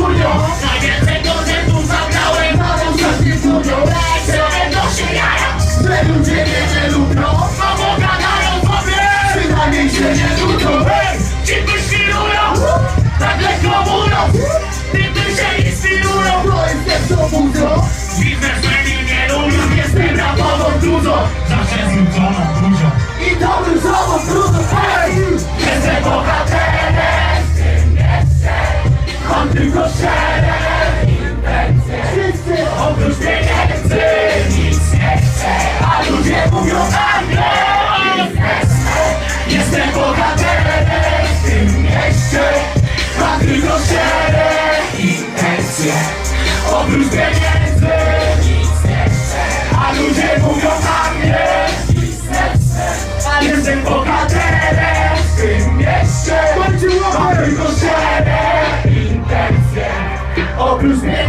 studio Najwięcej koncertów zagrałem Na ostatnie studio Lecę do się jaja. Że mnie nie lubią. Gadają sobie. Przynajmniej się nie nudzą. Hej, ci Tak lekko mówią Tym się inspirują To jest ten co? Mówią Biznesmeni nie lubią. Jestem rapową dużo Szczere intencje Wszyscy oprócz nie A ludzie mówią na mnie Jestem bohaterem W tym mieście. Mam tylko szczere intencje Oprócz pieniędzy nie A ludzie mówią na mnie Jestem szczere intencje